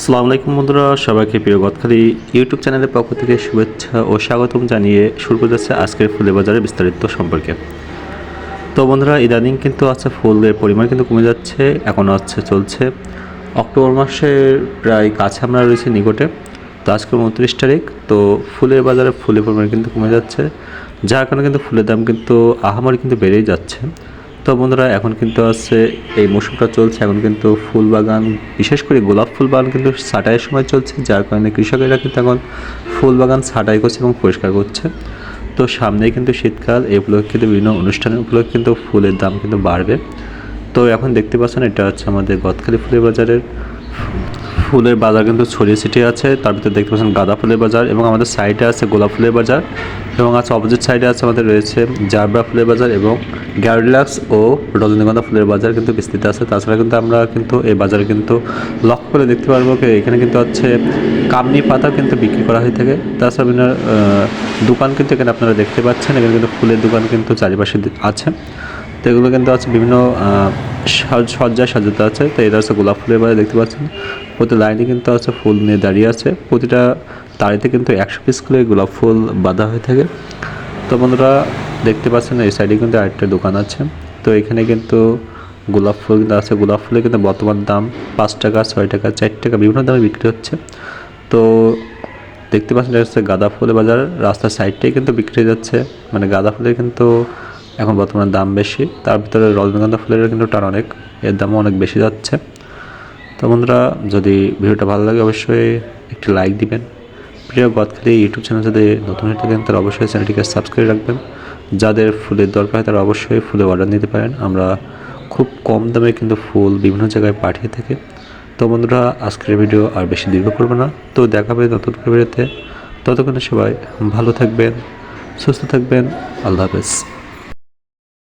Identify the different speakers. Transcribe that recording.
Speaker 1: আসসালামু আলাইকুম বন্ধুরা, সবাইকে প্রিয় গতখালি ইউটিউব চ্যানেলের পক্ষ থেকে শুভেচ্ছা ও স্বাগতম জানিয়ে শুরু করে যাচ্ছে আজকের ফুলের বাজারের বিস্তারিত সম্পর্কে। তো বন্ধুরা, ইদানিং কিন্তু আছে ফুলের পরিমাণ কিন্তু কমে যাচ্ছে এখন আছে, চলছে। অক্টোবর মাসের প্রায় কাছে আমরা রয়েছি নিকটে, তো আজকে উনত্রিশ তারিখ, তো ফুলের বাজারে ফুলের পরিমাণ কিন্তু কমে যাচ্ছে। যার কারণে কিন্তু ফুলের দাম কিন্তু আহামরি কিন্তু বেড়েই যাচ্ছে। তো বন্ধুরা, এখন কিন্তু আছে এই মৌসুমটা চলছে। এখন কিন্তু ফুল বাগান, বিশেষ করে গোলাপ ফুল বাগান কিন্তু ছাটাইয়ের সময় চলছে, যার কারণে কৃষকেরা কিন্তু এখন ফুল বাগান ছাঁটাই করছে এবং পরিষ্কার করছে। তো সামনেই কিন্তু শীতকাল, এই উপলক্ষে কিন্তু বিভিন্ন অনুষ্ঠানের উপলক্ষে কিন্তু ফুলের দাম কিন্তু বাড়বে। তো এখন দেখতে পাচ্ছেন, এটা হচ্ছে আমাদের গদখালি ফুলের বাজারের ফুলের বাজার কিন্তু ছড়িয়ে ছিটিয়ে আছে। তার ভিতরে দেখতে পাচ্ছেন গাঁদা ফুলের বাজার এবং আমাদের সাইডে আছে গোলাপ ফুলের বাজার এবং আছে অপোজিট সাইডে আছে আমাদের রয়েছে জারবা ফুলের বাজার এবং গ্যারডিলাক্স ও রজনীগন্ধা ফুলের বাজার কিন্তু বিস্তৃত আছে। তাছাড়া কিন্তু আমরা কিন্তু এই বাজারে কিন্তু লক্ষ্য করে দেখতে পারব এখানে কিন্তু হচ্ছে কামনি পাতা কিন্তু বিক্রি করা হয়ে থাকে। তাছাড়া বিভিন্ন দোকান কিন্তু এখানে আপনারা দেখতে পাচ্ছেন। এখানে কিন্তু ফুলের দোকান কিন্তু চারিপাশে আছে। তো এগুলো কিন্তু আছে বিভিন্ন সজ্জায় সাজাতে আছে, তো এটা হচ্ছে গোলাপ ফুলের বাজার দেখতে পাচ্ছেন। প্রতি লাইনে কিন্তু আছে ফুল নিয়ে দাঁড়িয়ে আছে। প্রতিটা তাড়িতে কিন্তু একশো পিস করে গোলাপ ফুল বাঁধা হয়ে থাকে। তো বন্ধুরা, দেখতে পাচ্ছেন এই সাইডে কিন্তু আরেকটা দোকান আছে। তো এখানে কিন্তু গোলাপ ফুল কিন্তু আছে। গোলাপ ফুলের কিন্তু বর্তমান দাম পাঁচ টাকা, ছয় টাকা, চার টাকা বিভিন্ন দামে বিক্রি হচ্ছে। তো দেখতে পাচ্ছেন এটা হচ্ছে গাঁদা ফুলের বাজার। রাস্তার সাইডটাই কিন্তু বিক্রি হয়ে যাচ্ছে। মানে গাঁদা ফুলের কিন্তু এখন বর্তমানে দাম বেশি। তার ভিতরে রজনীগন্ধা ফুলের কিন্তু টান অনেক। এর দামও অনেক বেশি যাচ্ছে। তো বন্ধুরা, যদি ভিডিওটা ভালো লাগে অবশ্যই একটি লাইক দিবেন। প্রিয় গদখালি ইউটিউব চ্যানেল যদি নতুন হয়ে থাকেন তারা অবশ্যই চ্যানেলটিকে সাবস্ক্রাইব রাখবেন। যাদের ফুলের দরকার হয়, তারা অবশ্যই ফুলের অর্ডার নিতে পারেন। আমরা খুব কম দামে কিন্তু ফুল বিভিন্ন জায়গায় পাঠিয়ে থাকি। তো বন্ধুরা, আজকের ভিডিও আর বেশি দীর্ঘ করব না। তো দেখাবে নতুন ভিডিওতে। ততক্ষণে সবাই ভালো থাকবেন, সুস্থ থাকবেন। আল্লাহ হাফেজ।